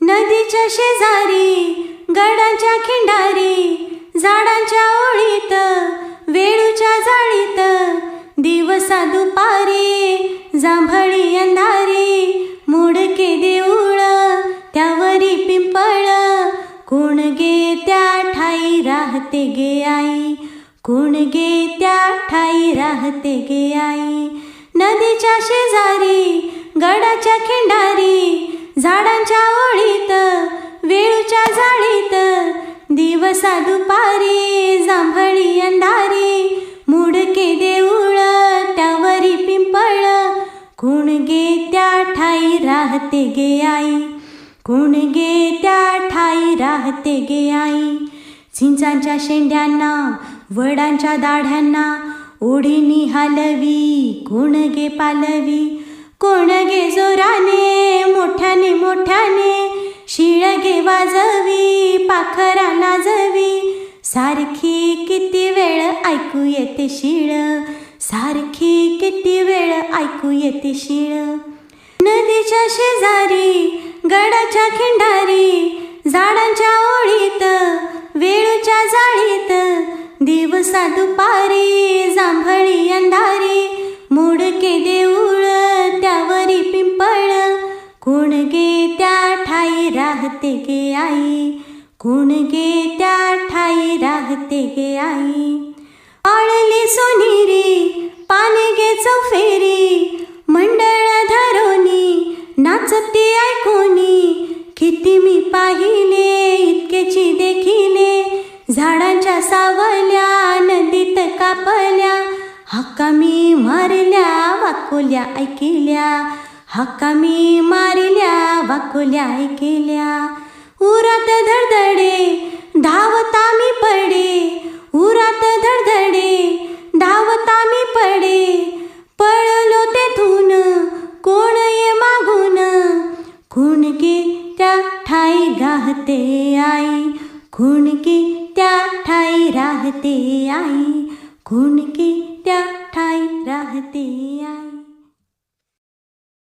नदीच्या शेजारी गडाच्या खिंडारी झाडांच्या ओळीत वेळूच्या जाळीत दिवसा दुपारी जांभळी अंधारी मोडके देऊळ त्यावरी पिंपळ कोण गे त्या ठाई राहते गे आई? कोण गे त्या ठाई राहते गे आई? नदीच्या शेजारी गडाच्या खिंडारी झाडांच्या दिवसा दुपारी जांभळी अंधारी मुडके देऊळ त्यावरी पिंपळ. कोण गे त्या ठाई राहते गे आई? कोण गे त्या ठाई राहते गे आई? चिंचांच्या शेंड्यांना वडांच्या दाढ्यांना ओढीनी हालवी कोण गे पालवी? कोण गे जोराने मोठ्याने मोठ्याने शिळगे वाजवी पाखरा नाजवी. सारखी किती वेळ ऐकू येते शिळ. सारखी किती वेळ ऐकू येते शिळ. नदीच्या शेजारी गडाच्या खिंडारी झाडांच्या ओळीत वेळूच्या जाळीत दिवसा दुपारी जांभ राहते गे आई. कोण गे त्या ठाई राहते गे आई. आळली सोनेरी पान गे चौफेरी. मंडळ धरोनी नाचते ऐकोनी. किती मी पाहिले इतकेची देखिले. झाडांच्या सावल्या नदीत कापल्या. हक्का मी मारल्या वाकोल्या ऐकिल्या. हाका मी मारिल्या वाकोल्या ऐकिल्या. उरात धडधडे धावता मी पडे. उरात धडधडे धावता मी पडे. पळलो तेथून कोण ये मागून? खुणकी त्या ठाई राहते आई. खुणकी त्या ठाई राहते आई. खुणकी त्या ठाई राहते आई.